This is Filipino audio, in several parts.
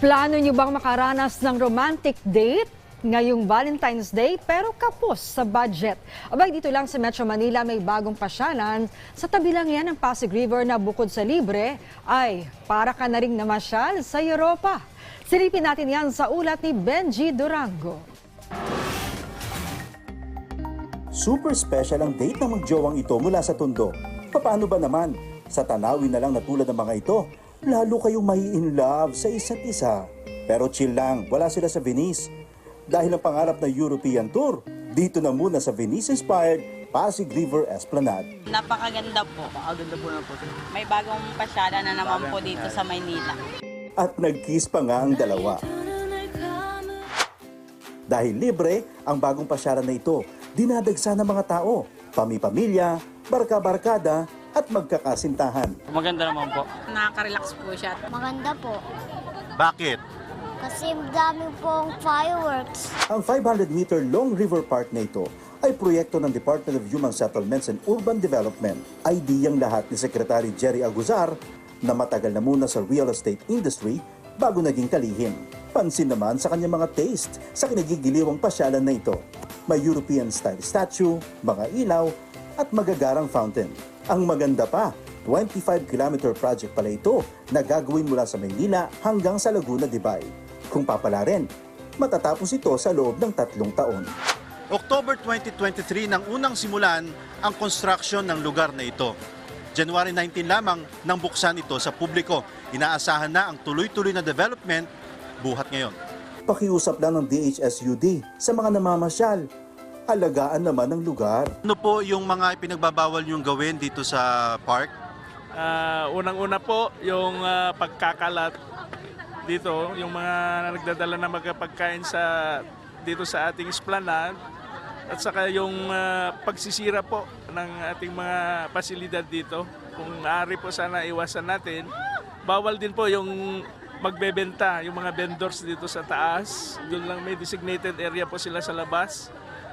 Plano niyo bang makaranas ng romantic date ngayong Valentine's Day pero kapos sa budget? Abay dito lang sa Metro Manila may bagong pasyalan. Sa tabi lang yan ng Pasig River na bukod sa libre ay para ka na ring namasyal sa Europa. Silipin natin yan sa ulat ni Benji Durango. Super special ang date ng magjowang ito mula sa Tondo. Paano ba naman? Sa tanawin na lang na tulad ng mga ito, lalo kayong mai in love sa isa't isa. Pero chill lang, wala sila sa Venice. Dahil ang pangarap na European Tour, dito na muna sa Venice-inspired Pasig River Esplanade. Napakaganda po. Napakaganda po na po. May bagong pasyala na naman po dito sa Maynila. At nag-kiss pa nga ang dalawa. Dahil libre, ang bagong pasyaran na ito, dinadagsa ng mga tao, pami-pamilya, barka-barkada, magkakasintahan. Maganda naman po. Nakaka-relax po siya. Maganda po. Bakit? Kasi dami pong fireworks. Ang 500-meter Long River Park na ito ay proyekto ng Department of Human Settlements and Urban Development. Ideyang lahat ni Secretary Jerry Aguzar na matagal na muna sa real estate industry bago naging kalihim. Pansin naman sa kanyang mga taste sa kinagigiliwang pasyalan na ito. May European-style statue, mga ilaw, at magagarang fountain. Ang maganda pa, 25-kilometer project pala ito na gagawin mula sa Maynila hanggang sa Laguna de Bay. Kung papalarin, matatapos ito sa loob ng tatlong taon. October 2023 nang unang simulan ang construction ng lugar na ito. January 19 lamang nang buksan ito sa publiko. Inaasahan na ang tuloy-tuloy na development buhat ngayon. Pakiusap lang ng DHSUD sa mga namamasyal. Alagaan naman ang lugar. Ano po yung mga ipinagbabawal yung gawin dito sa park? Ah, unang-una po, yung ah, pagkakalat dito, yung mga nagdadala na magpagkain sa dito sa ating esplanade at saka yung ah, pagsisira po ng ating mga pasilidad dito. Kung maaari po sana iwasan natin, bawal din po yung magbebenta, yung mga vendors dito sa taas. Doon lang may designated area po sila sa labas.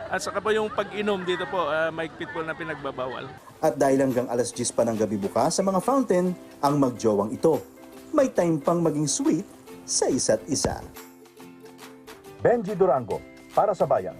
At saka po yung pag-inom dito po, uh, maigpit po na pinagbabawal. At dahil hanggang alas 10 pa ng gabi bukas sa mga fountain, ang magjowang ito. May time pang maging sweet sa isa't isa. Benji Durango, para sa Bayan.